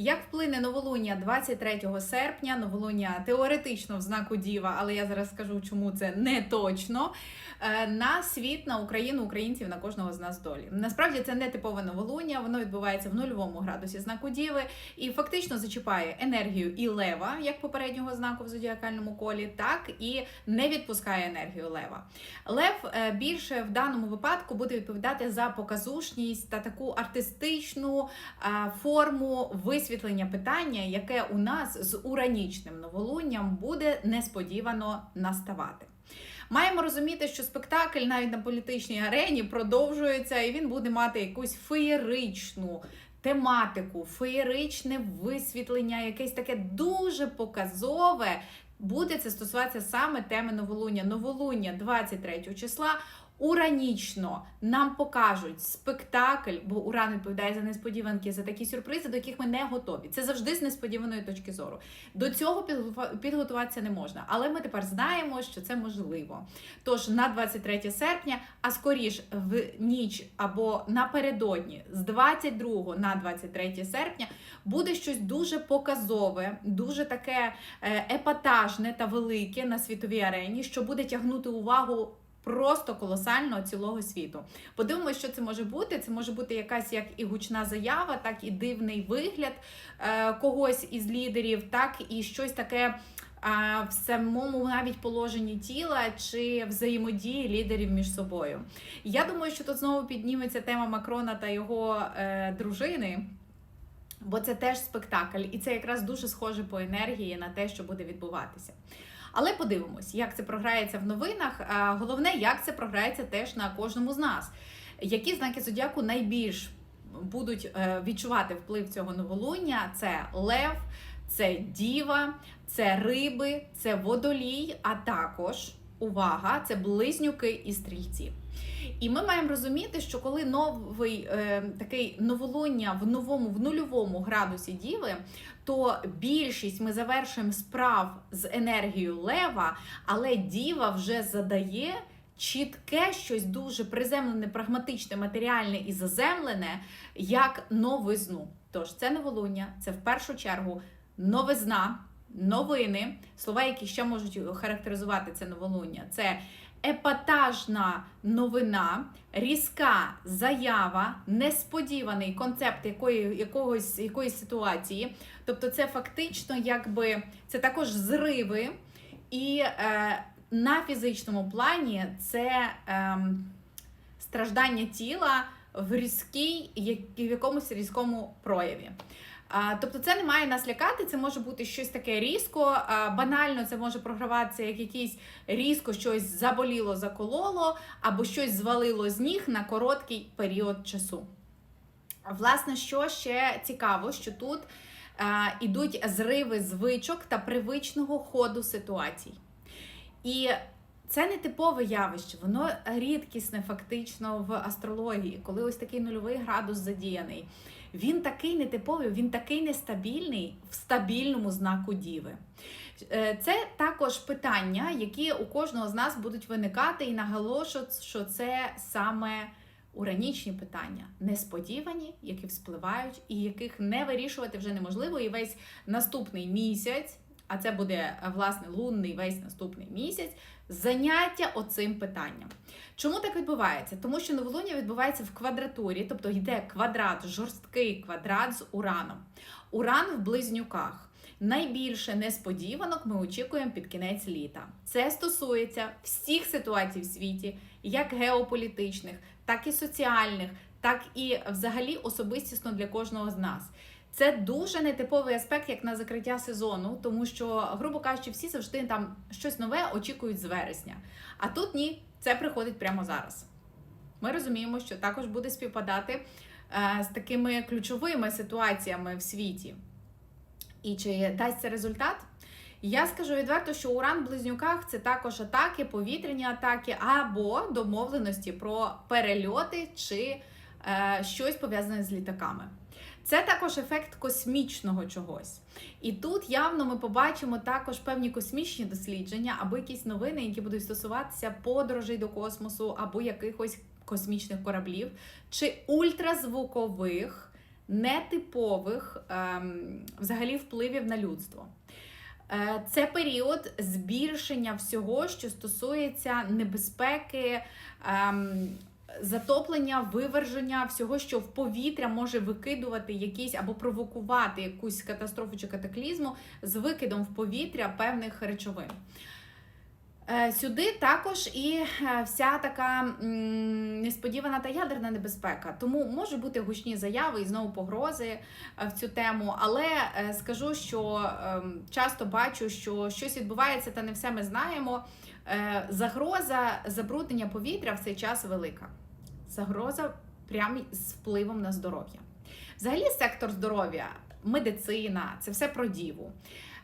Як вплине новолуння 23 серпня, новолуння теоретично в знаку Діва, але я зараз скажу, чому це не точно. е, На світ, на Україну, українців, на кожного з нас долі. Насправді це не типове новолуння, воно відбувається в нульовому градусі знаку Діви і фактично зачіпає енергію і лева, як попереднього знаку в зодіакальному колі, так і не відпускає енергію лева. Лев е, більше в даному випадку буде відповідати за показушність та таку артистичну е, форму висвітлення питання, яке у нас з уранічним новолунням буде несподівано наставати. Маємо розуміти, що спектакль навіть на політичній арені продовжується, і він буде мати якусь феєричну тематику, феєричне висвітлення, якесь таке дуже показове. Буде це стосуватися саме теми новолуння. Новолуння 23 числа. Уранічно нам покажуть спектакль, бо Уран відповідає за несподіванки, за такі сюрпризи, до яких ми не готові. Це завжди з несподіваної точки зору. До цього підготува- підготуватися не можна. Але ми тепер знаємо, що це можливо. Тож на 23 серпня, а скоріш в ніч або напередодні з 22 на 23 серпня буде щось дуже показове, дуже таке е, епатажне та велике на світовій арені, що буде тягнути увагу. Просто колосально цілого світу. Подивимося, що це може бути. Це може бути якась як і гучна заява, так і дивний вигляд е, когось із лідерів, так і щось таке е, в самому навіть положенні тіла чи взаємодії лідерів між собою. Я думаю, що тут знову підніметься тема Макрона та його е, дружини. Бо це теж спектакль, і це якраз дуже схоже по енергії на те, що буде відбуватися. Але подивимось, як це програється в новинах. Головне, як це програється теж на кожному з нас. Які знаки зодіаку найбільш будуть е, відчувати вплив цього новолуння? Це лев, це діва, це риби, це водолій, а також увага, це близнюки і стрільці. І ми маємо розуміти, що коли новий е, такий новолуння в новому, в нульовому градусі діви, то більшість ми завершуємо справ з енергією лева, але діва вже задає чітке щось дуже приземлене, прагматичне, матеріальне і заземлене, як новизну. Тож це новолуння, це в першу чергу новизна, новини, слова, які ще можуть характеризувати це новолуння. Це епатажна новина, різка заява, несподіваний концепт якої, якогось, якоїсь ситуації. Тобто, це фактично якби це також зриви, і е, на фізичному плані це е, страждання тіла в різкій, в якомусь різкому прояві. Тобто це не має нас лякати, це може бути щось таке різко, банально це може програватися як якийсь різко щось заболіло, закололо, або щось звалило з ніг на короткий період часу. Власне, що ще цікаво, що тут ідуть зриви звичок та привичного ходу ситуацій. І це не типове явище, воно рідкісне фактично в астрології, коли ось такий нульовий градус задіяний. Він такий нетиповий, він такий нестабільний в стабільному знаку Діви. Е, Це також питання, які у кожного з нас будуть виникати, і наголошу, що це саме уранічні питання, несподівані, які вспливають, і яких не вирішувати вже неможливо. І весь наступний місяць, а це буде е, власне лунний весь наступний місяць, заняття оцим питанням. Чому так відбувається? Тому що новолуння відбувається в квадратурі, тобто йде квадрат, жорсткий квадрат з ураном. Уран в близнюках. Найбільше несподіванок ми очікуємо під кінець літа. Це стосується всіх ситуацій в світі, як геополітичних, так і соціальних, так і взагалі особистісно для кожного з нас. Це дуже нетиповий аспект, як на закриття сезону, тому що, грубо кажучи, всі завжди там щось нове очікують з вересня. А тут ні, це приходить прямо зараз. Ми розуміємо, що також буде співпадати е, з такими ключовими ситуаціями в світі. І чи дасть це результат? Я скажу відверто, що уран в близнюках це також атаки, повітряні атаки або домовленості про перельоти чи е, щось пов'язане з літаками. Це також ефект космічного чогось. І тут явно ми побачимо також певні космічні дослідження або якісь новини, які будуть стосуватися подорожей до космосу, або якихось космічних кораблів, чи ультразвукових нетипових ем, взагалі впливів на людство. Е, Це період збільшення всього, що стосується небезпеки, ем, затоплення, виверження всього, що в повітря може викидувати якісь або провокувати якусь катастрофу чи катаклізму з викидом в повітря певних речовин. Е, Сюди також і е, вся така несподівана та ядерна небезпека. Тому можуть бути гучні заяви і знову погрози е, в цю тему. Але скажу, що ем, часто бачу, що щось відбувається, та не все ми знаємо. Е, Загроза забруднення повітря в цей час велика. Загроза прямо з впливом на здоров'я. Взагалі, сектор здоров'я, медицина це все про діву.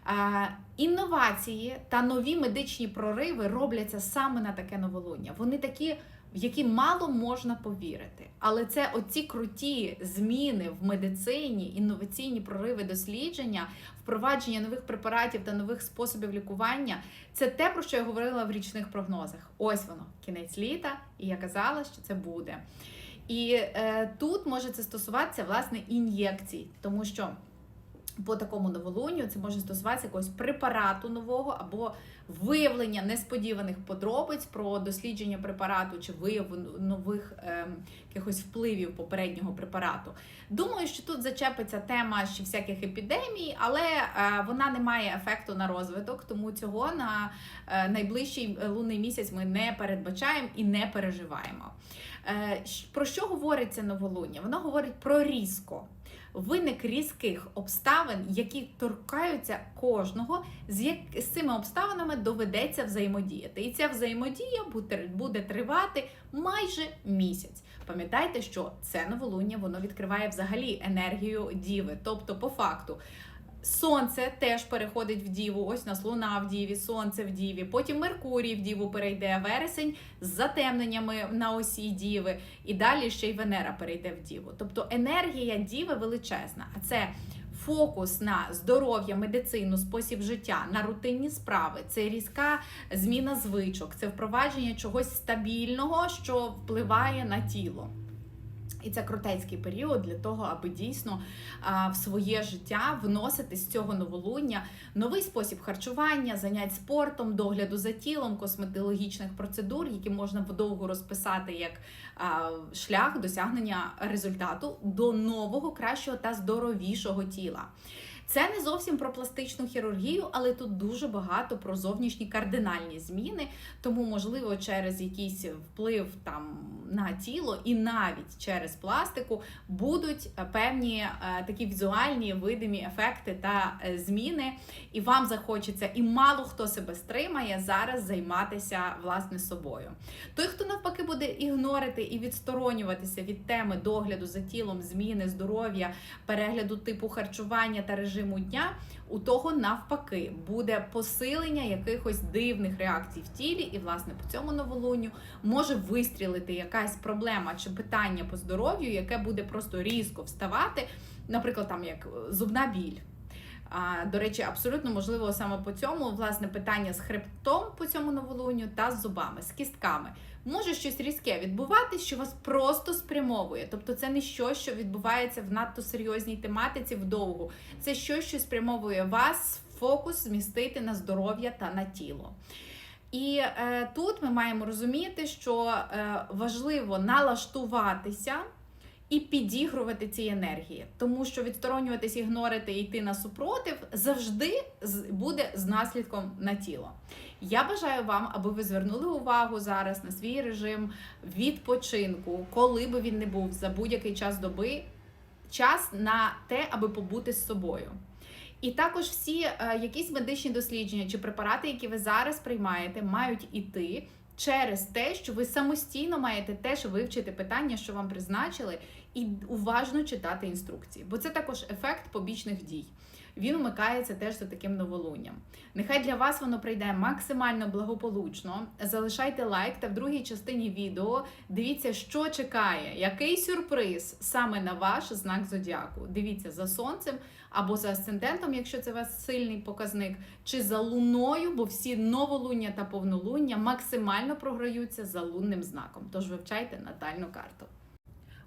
Е, Інновації та нові медичні прориви робляться саме на таке новолуння. Вони такі, в які мало можна повірити. Але це оці круті зміни в медицині, інноваційні прориви дослідження, впровадження нових препаратів та нових способів лікування. Це те, про що я говорила в річних прогнозах. Ось воно, кінець літа, і я казала, що це буде. І е, тут може це стосуватися власне ін'єкцій, тому що по такому новолунню це може стосуватися якогось препарату нового або виявлення несподіваних подробиць про дослідження препарату чи вияву нових ем, якихось впливів попереднього препарату. Думаю, що тут зачепиться тема ще всяких епідемій, але е, вона не має ефекту на розвиток, тому цього на е, найближчий лунний місяць ми не передбачаємо і не переживаємо. Е, про що говорить це новолуння? Воно говорить про різко. Виник різких обставин, які торкаються кожного, з, як, з цими обставинами доведеться взаємодіяти. І ця взаємодія буде, тривати майже місяць. Пам'ятайте, що це новолуння воно відкриває взагалі енергію діви. Тобто, по факту, Сонце теж переходить в діву. Ось у нас луна в діві, сонце в діві. Потім Меркурій в діву перейде вересень з затемненнями на осі діви, і далі ще й Венера перейде в діву. Тобто енергія діви величезна. А це фокус на здоров'я, медицину, спосіб життя, на рутинні справи. Це різка зміна звичок, це впровадження чогось стабільного, що впливає на тіло. І це крутецький період для того, аби дійсно в своє життя вносити з цього новолуння новий спосіб харчування, занять спортом, догляду за тілом, косметологічних процедур, які можна вдовго розписати як шлях досягнення результату до нового, кращого та здоровішого тіла. Це не зовсім про пластичну хірургію, але тут дуже багато про зовнішні кардинальні зміни. Тому, можливо, через якийсь вплив там на тіло і навіть через пластику будуть е, певні е, такі візуальні видимі ефекти та е, зміни, і вам захочеться, і мало хто себе стримає зараз займатися власне собою. Той, хто навпаки буде ігнорити і відсторонюватися від теми догляду за тілом, зміни здоров'я, перегляду типу харчування та режиму дня, у того навпаки буде посилення якихось дивних реакцій в тілі, і власне по цьому новолунню може вистрілити якась проблема чи питання по здоров'ю, яке буде просто різко вставати, наприклад, там як е, зубна біль. А, До речі, абсолютно можливо саме по цьому власне питання з хребтом по цьому новолунню та з зубами, з кістками. Може щось різке відбуватись, що вас просто спрямовує. Тобто це не щось, що відбувається в надто серйозній тематиці вдовгу. Це щось, що спрямовує вас фокус змістити на здоров'я та на тіло. І е, тут ми маємо розуміти, що е, важливо налаштуватися і підігрувати ці енергії, тому що відсторонюватись, ігнорити і йти на супротив завжди буде з наслідком на тіло. Я бажаю вам, аби ви звернули увагу зараз на свій режим відпочинку, коли би він не був за будь-який час доби, час на те, аби побути з собою. І також всі е, якісь медичні дослідження чи препарати, які ви зараз приймаєте, мають іти через те, що ви самостійно маєте теж вивчити питання, що вам призначили, і уважно читати інструкції. Бо це також ефект побічних дій. Він вмикається теж за таким новолунням. Нехай для вас воно прийде максимально благополучно. Залишайте лайк та в другій частині відео дивіться, що чекає, який сюрприз саме на ваш знак зодіаку. Дивіться за сонцем або за асцендентом, якщо це у вас сильний показник, чи за луною, бо всі новолуння та повнолуння максимально програються за лунним знаком. Тож вивчайте натальну карту.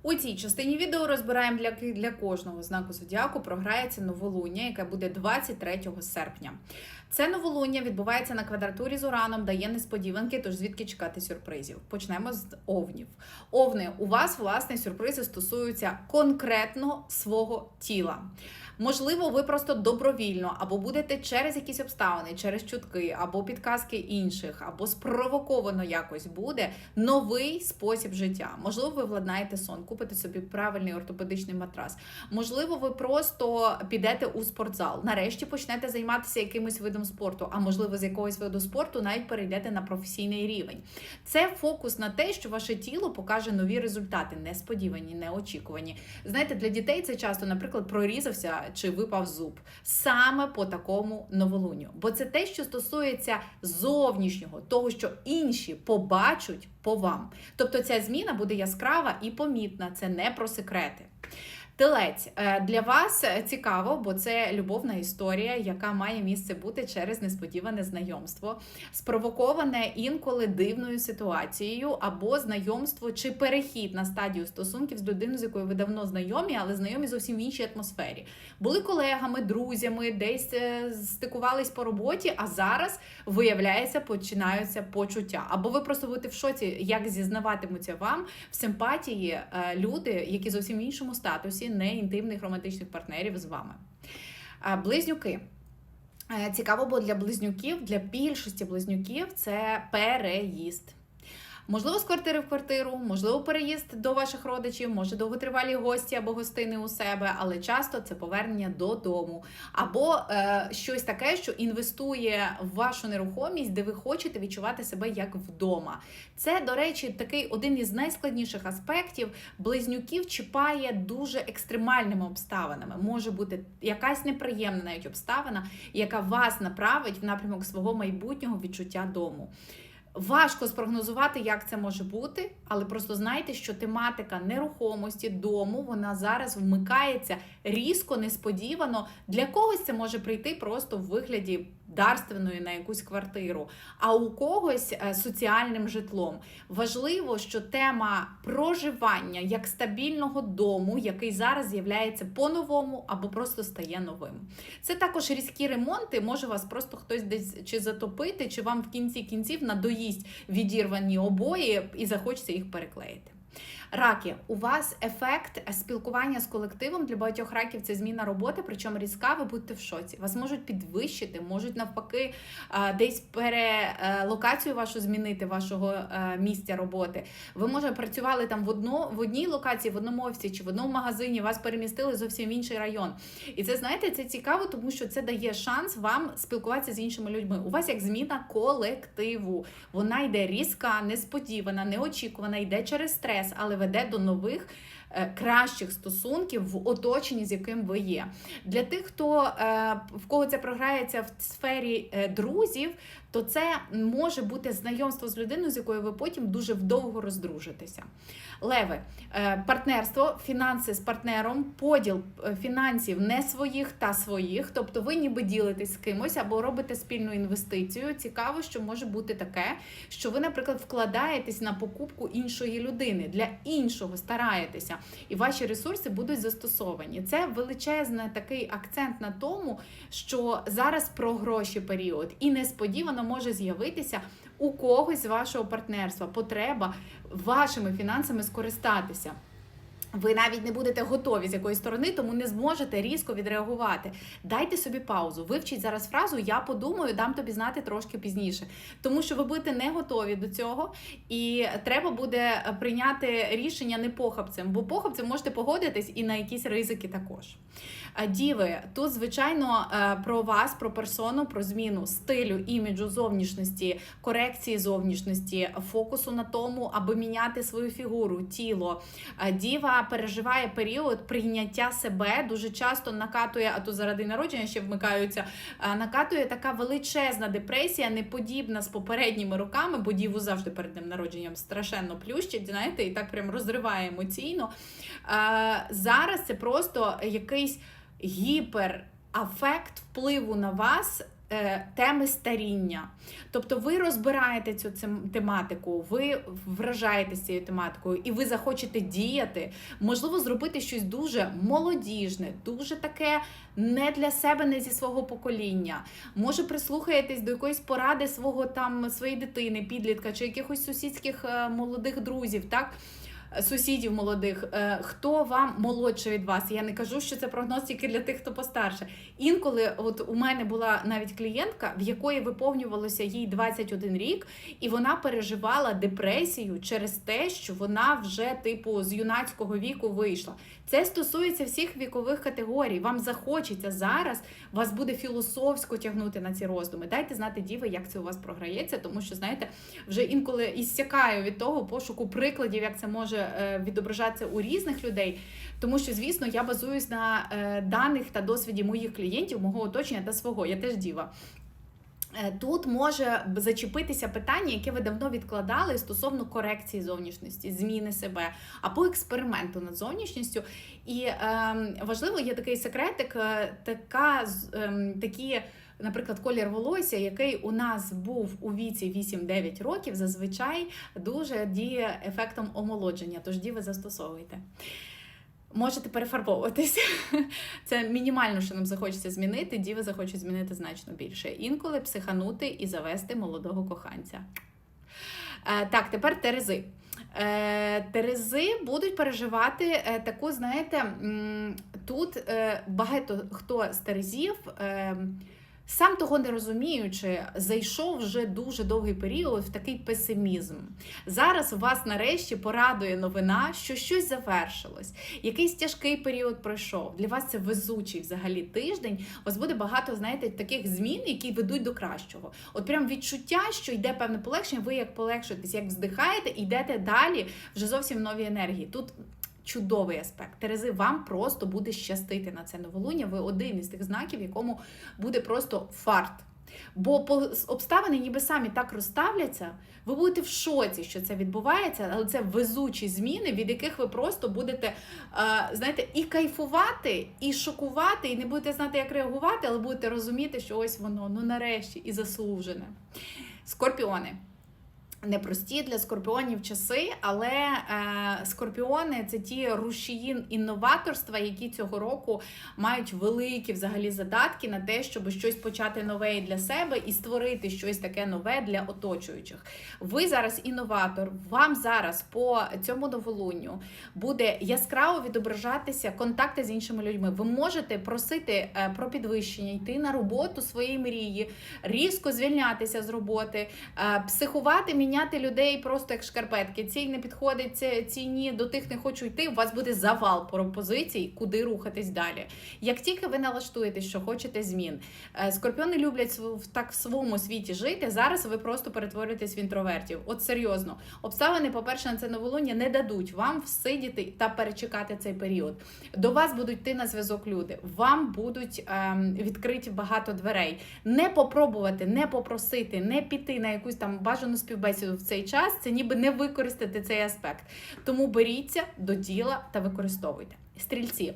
У цій частині відео розбираємо для, для кожного знаку зодіаку програється новолуння, яке буде 23 серпня. Це новолуння відбувається на квадратурі з ураном, дає несподіванки, тож звідки чекати сюрпризів. Почнемо з овнів. Овни, у вас власне сюрпризи стосуються конкретно свого тіла. Можливо, ви просто добровільно або будете через якісь обставини, через чутки, або підказки інших, або спровоковано якось буде новий спосіб життя. Можливо, ви владнаєте сон, купите собі правильний ортопедичний матрас. Можливо, ви просто підете у спортзал. Нарешті почнете займатися якимось видом спорту, а можливо, з якогось виду спорту навіть перейдете на професійний рівень. Це фокус на те, що ваше тіло покаже нові результати, несподівані, неочікувані. Знаєте, для дітей це часто, наприклад, прорізався чи випав зуб саме по такому новолунню. Бо це те, що стосується зовнішнього, того, що інші побачать по вам. Тобто ця зміна буде яскрава і помітна. Це не про секрети. Телець е, для вас цікаво, бо це любовна історія, яка має місце бути через несподіване знайомство, спровоковане інколи дивною ситуацією, або знайомство чи перехід на стадію стосунків з людиною, з якою ви давно знайомі, але знайомі зовсім в іншій атмосфері. Були колегами, друзями, десь е, стикувались по роботі, а зараз виявляється, починаються почуття. Або ви просто будете в шоці, як зізнаватимуться вам в симпатії е, люди, які зовсім в іншому статусі не інтимних романтичних партнерів з вами. Близнюки. Е, цікаво, бо для близнюків, для більшості близнюків це переїзд. Можливо, з квартири в квартиру, можливо, переїзд до ваших родичів, може довготривалі гості або гостини у себе, але часто це повернення додому. Або е, щось таке, що інвестує в вашу нерухомість, де ви хочете відчувати себе як вдома. Це, до речі, такий один із найскладніших аспектів близнюків чіпає дуже екстремальними обставинами. Може бути якась неприємна навіть обставина, яка вас направить в напрямок свого майбутнього відчуття дому. Важко спрогнозувати, як це може бути, але просто знайте, що тематика нерухомості дому вона зараз вмикається різко, несподівано. Для когось це може прийти просто в вигляді дарственної на якусь квартиру, а у когось е, соціальним житлом. Важливо, що тема проживання як стабільного дому, який зараз з'являється по-новому або просто стає новим. Це також різкі ремонти, може вас просто хтось десь чи затопити, чи вам в кінці кінців надоїсть відірвані обої і захочеться їх переклеїти. Раки, у вас ефект спілкування з колективом для багатьох раків це зміна роботи, причому різка, ви будете в шоці. Вас можуть підвищити, можуть навпаки десь перелокацію вашу змінити, вашого е, місця роботи. Ви може працювали там в одно, в одній локації, в одному офісі чи в одному магазині, вас перемістили зовсім в інший район. І це знаєте, це цікаво, тому що це дає шанс вам спілкуватися з іншими людьми. У вас як зміна колективу. Вона йде різка, несподівана, неочікувана, йде через стрес, але веде до нових. Е, кращих стосунків в оточенні, з яким ви є. Для тих, хто е, в кого це програється в сфері е, друзів, то це може бути знайомство з людиною, з якою ви потім дуже вдовго роздружитеся. Леве, партнерство, фінанси з партнером, поділ фінансів не своїх та своїх, тобто ви ніби ділитесь з кимось або робите спільну інвестицію. Цікаво, що може бути таке, що ви, наприклад, вкладаєтесь на покупку іншої людини, для іншого стараєтеся і ваші ресурси будуть застосовані. Це величезний такий акцент на тому, що зараз про гроші період, і несподівано може з'явитися у когось з вашого партнерства потреба вашими фінансами скористатися. Ви навіть не будете готові з якоїсь сторони, тому не зможете різко відреагувати. Дайте собі паузу. Вивчіть зараз фразу Я подумаю, дам тобі знати трошки пізніше. Тому що ви будете не готові до цього, і треба буде прийняти рішення не похабцем, бо похабцем можете погодитись і на якісь ризики також. Діви, тут, звичайно, е, про вас, про персону, про зміну стилю, іміджу, зовнішності, корекції зовнішності, фокусу на тому, аби міняти свою фігуру, тіло. Діва переживає період прийняття себе, дуже часто накатує, а то заради народження ще вмикаються. Накатує така величезна депресія, неподібна з попередніми роками, бо діву завжди перед ним народженням страшенно плющить, знаєте, і так прям розриває емоційно. Зараз це просто якийсь гіперафект впливу на вас е, теми старіння. Тобто ви розбираєте цю тематику, ви вражаєтеся цією тематикою, і ви захочете діяти, можливо, зробити щось дуже молодіжне, дуже таке не для себе, не зі свого покоління. Може, прислухаєтесь до якоїсь поради свого там своєї дитини, підлітка чи якихось сусідських е, молодих друзів, так? Сусідів молодих, Е, хто вам молодше від вас? Я не кажу, що це прогноз тільки для тих, хто постарше. Інколи, от у мене була навіть клієнтка, в якої виповнювалося їй 21 рік, і вона переживала депресію через те, що вона вже, типу, з юнацького віку вийшла. Це стосується всіх вікових категорій. Вам захочеться зараз, вас буде філософсько тягнути на ці роздуми. Дайте знати, діви, як це у вас програється, тому що, знаєте, вже інколи іссякаю від того пошуку прикладів, як це може е, відображатися у різних людей. Тому що, звісно, я базуюсь на е, даних та досвіді моїх клієнтів, мого оточення та свого. Я теж діва. Е, Тут може зачепитися питання, яке ви давно відкладали стосовно корекції зовнішності, зміни себе або експерименту над зовнішністю. І ем, важливо є такий секретик, е, така ем, такі. Наприклад, колір волосся, який у нас був у віці 8-9 років, зазвичай дуже діє ефектом омолодження. Тож діви застосовуйте. Можете перефарбовуватися. Це мінімально, що нам захочеться змінити. Діви захочуть змінити значно більше. Інколи психанути і завести молодого коханця. Е, так, тепер терези. Е, Терези будуть переживати е, таку, знаєте, тут багато хто з терезів. Сам того не розуміючи, зайшов вже дуже довгий період в такий песимізм. Зараз вас нарешті порадує новина, що щось завершилось, якийсь тяжкий період пройшов. Для вас це везучий взагалі тиждень. У вас буде багато, знаєте, таких змін, які ведуть до кращого. От прям відчуття, що йде певне полегшення, ви як полегшуєтесь, як вздихаєте, і йдете далі вже зовсім нові енергії. Тут чудовий аспект. Терези, вам просто буде щастити на це новолуння. Ви один із тих знаків, якому буде просто фарт. Бо обставини ніби самі так розставляться, ви будете в шоці, що це відбувається, але це везучі зміни, від яких ви просто будете, е, знаєте, і кайфувати, і шокувати, і не будете знати, як реагувати, але будете розуміти, що ось воно, ну нарешті, і заслужене. Скорпіони. Непрості для скорпіонів часи, але е, скорпіони це ті рушії інноваторства, які цього року мають великі взагалі задатки на те, щоб щось почати нове для себе і створити щось таке нове для оточуючих. Ви зараз інноватор. Вам зараз по цьому новолунню буде яскраво відображатися контакти з іншими людьми. Ви можете просити е, про підвищення, йти на роботу своєї мрії, різко звільнятися з роботи, е, психувати, міняти людей просто як шкарпетки. Ці не підходить, ці- ці ні, до тих не хочу йти. У вас буде завал пропозицій, куди рухатись далі. Як тільки ви налаштуєтесь, що хочете змін, Е, скорпіони люблять так в своєму світі жити. Зараз ви просто перетворюєтесь в інтровертів. От серйозно, обставини, по-перше, на це новолуння не дадуть вам всидіти та перечекати цей період. До вас будуть йти на зв'язок люди. Вам будуть ем, відкриті багато дверей. Не попробувати, не попросити, не піти на якусь там бажану співбесіду в цей час. Це ніби не використати цей аспект. Тому беріться до діла та використовуйте. Стрільці.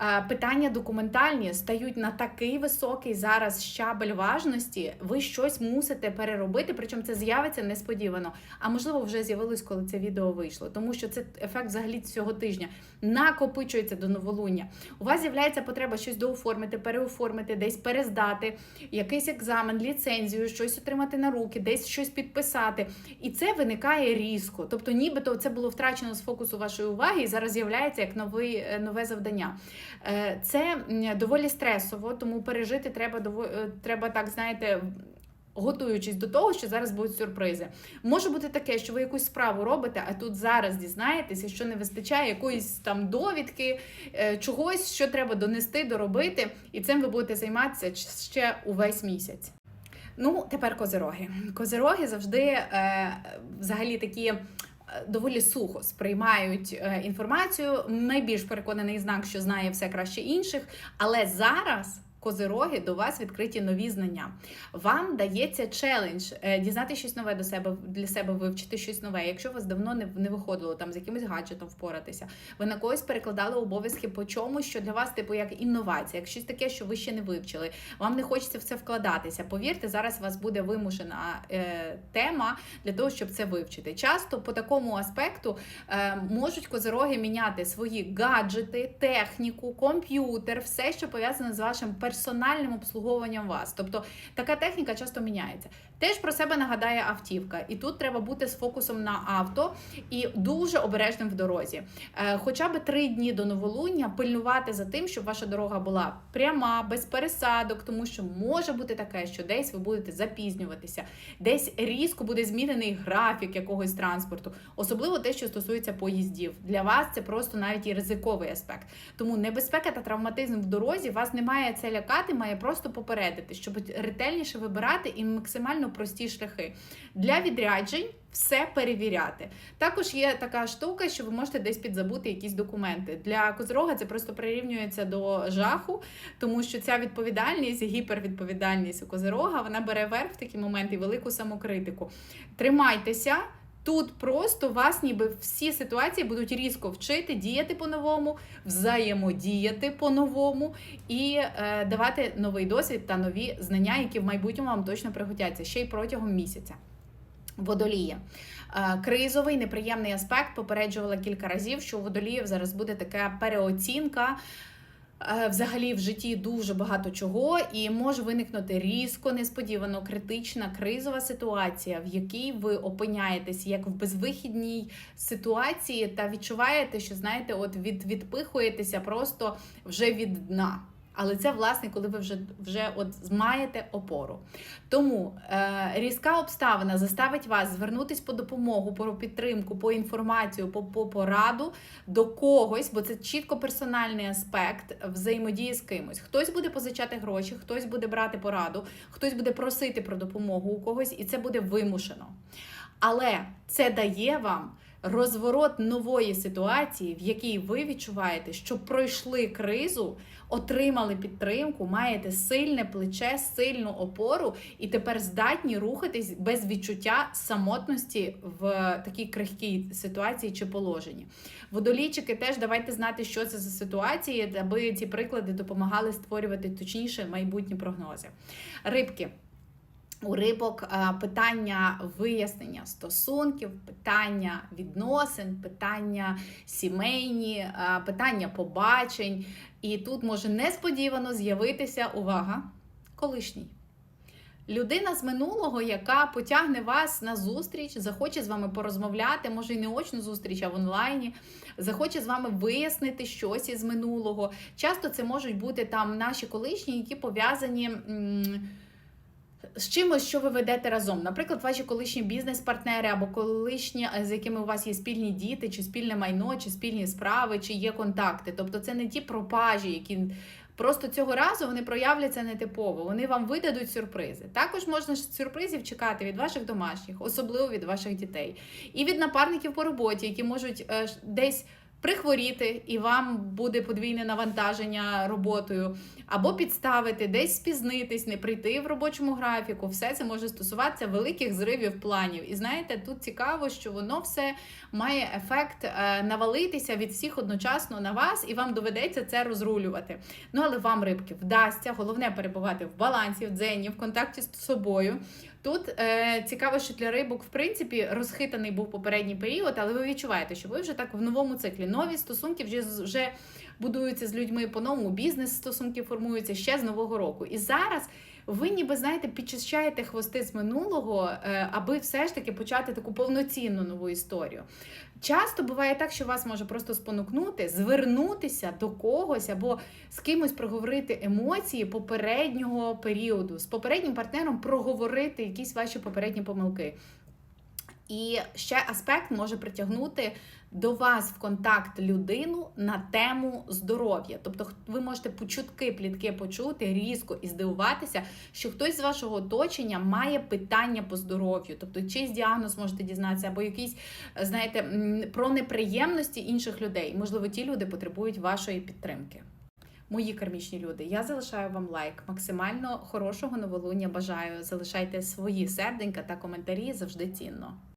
Е, Питання документальні стають на такий високий зараз щабель важності. Ви щось мусите переробити, причому це з'явиться несподівано. А можливо, вже з'явилось, коли це відео вийшло, тому що це ефект взагалі цього тижня накопичується до новолуння. У вас з'являється потреба щось дооформити, переоформити, десь перездати, якийсь екзамен, ліцензію, щось отримати на руки, десь щось підписати. І це виникає різко. Тобто, нібито це було втрачено з фокусу вашої уваги, і зараз з'являється як новий, е, нове завдання. Е, Це доволі стресово, тому пережити треба е, треба так, знаєте. Готуючись до того, що зараз будуть сюрпризи. Може бути таке, що ви якусь справу робите, а тут зараз дізнаєтеся, що не вистачає якоїсь там довідки, е, чогось, що треба донести, доробити, і цим ви будете займатися ще увесь місяць. Ну, тепер козироги. Козироги завжди е, взагалі такі. Доволі сухо сприймають е, інформацію. Найбільш переконаний знак, що знає все краще інших. Але зараз козироги, до вас відкриті нові знання. Вам дається челендж е, дізнати щось нове до себе для себе, вивчити щось нове. Якщо вас давно не, не виходило там з якимось гаджетом впоратися, ви на когось перекладали обов'язки по чомусь, що для вас, типу, як інновація, як щось таке, що ви ще не вивчили. Вам не хочеться в це вкладатися. Повірте, зараз у вас буде вимушена е, тема для того, щоб це вивчити. Часто по такому аспекту е, можуть козироги міняти свої гаджети, техніку, комп'ютер, все, що пов'язане з вашим персональним обслуговуванням вас. Тобто така техніка часто міняється. Теж про себе нагадає автівка, і тут треба бути з фокусом на авто і дуже обережним в дорозі. Е, Хоча б три дні до новолуння пильнувати за тим, щоб ваша дорога була пряма, без пересадок, тому що може бути таке, що десь ви будете запізнюватися, десь різко буде змінений графік якогось транспорту, особливо те, що стосується поїздів. Для вас це просто навіть і ризиковий аспект. Тому небезпека та травматизм в дорозі вас не має це лякати, має просто попередити, щоб ретельніше вибирати і максимально прості шляхи для відряджень. Все перевіряти. Також є така штука, що ви можете десь підзабути якісь документи. Для козрога це просто прирівнюється до жаху, тому що ця відповідальність, гіпервідповідальність у козирога, вона бере верх в такі моменти велику самокритику. Тримайтеся. Тут просто вас, ніби всі ситуації будуть різко вчити, діяти по-новому, взаємодіяти по-новому і е, давати новий досвід та нові знання, які в майбутньому вам точно пригодяться ще й протягом місяця. Водолія. Е, Кризовий неприємний аспект попереджувала кілька разів, що у водоліїв зараз буде така переоцінка. Е, Взагалі в житті дуже багато чого, і може виникнути різко, несподівано критична кризова ситуація, в якій ви опиняєтесь як в безвихідній ситуації, та відчуваєте, що знаєте, от від відпихуєтеся просто вже від дна. Але це власне, коли ви вже вже от маєте опору. Тому е, різка обставина заставить вас звернутись по допомогу, по підтримку, по інформацію, по, по пораду до когось, бо це чітко персональний аспект взаємодії з кимось. Хтось буде позичати гроші, хтось буде брати пораду, хтось буде просити про допомогу у когось, і це буде вимушено. Але це дає вам розворот нової ситуації, в якій ви відчуваєте, що пройшли кризу, отримали підтримку, маєте сильне плече, сильну опору, і тепер здатні рухатись без відчуття самотності в такій крихкій ситуації чи положенні. Водолійчики теж давайте знати, що це за ситуації, аби ці приклади допомагали створювати точніше майбутні прогнози. Рибки. У рибок е, питання вияснення стосунків, питання відносин, питання сімейні, е, питання побачень. І тут може несподівано з'явитися увага, колишній. Людина з минулого, яка потягне вас на зустріч, захоче з вами порозмовляти, може і не очну зустріч, а в онлайні, захоче з вами вияснити щось із минулого. Часто це можуть бути там наші колишні, які пов'язані. З чимось, що ви ведете разом. Наприклад, ваші колишні бізнес-партнери або колишні, е, з якими у вас є спільні діти, чи спільне майно, чи спільні справи, чи є контакти. Тобто це не ті пропажі, які. Просто цього разу вони проявляться нетипово, вони вам видадуть сюрпризи. Також можна сюрпризів чекати від ваших домашніх, особливо від ваших дітей, і від напарників по роботі, які можуть е, десь прихворіти, і вам буде подвійне навантаження роботою, або підставити, десь спізнитись, не прийти в робочому графіку. Все це може стосуватися великих зривів планів. І знаєте, тут цікаво, що воно все має ефект е, навалитися від всіх одночасно на вас, і вам доведеться це розрулювати. Ну але вам, рибки, вдасться. Головне перебувати в балансі, в дзені, в контакті з собою. Тут е, цікаво, що для рибок, в принципі, розхитаний був попередній період, але ви відчуваєте, що ви вже так в новому циклі. Нові стосунки вже вже будуються з людьми по-новому, бізнес-стосунки формуються ще з нового року. І зараз ви ніби знаєте, підчищаєте хвости з минулого, е, аби все ж таки почати таку повноцінну нову історію. Часто буває так, що вас може просто спонукнути, звернутися до когось або з кимось проговорити емоції попереднього періоду, з попереднім партнером проговорити якісь ваші попередні помилки. І ще аспект може притягнути до вас в контакт людину на тему здоров'я. Тобто, ви можете почутки, плітки почути різко і здивуватися, що хтось з вашого оточення має питання по здоров'ю, тобто чийсь діагноз можете дізнатися, або якісь, знаєте, про неприємності інших людей. Можливо, ті люди потребують вашої підтримки. мої кармічні люди. Я залишаю вам лайк. Максимально хорошого новолуння бажаю. Залишайте свої серденька та коментарі завжди цінно.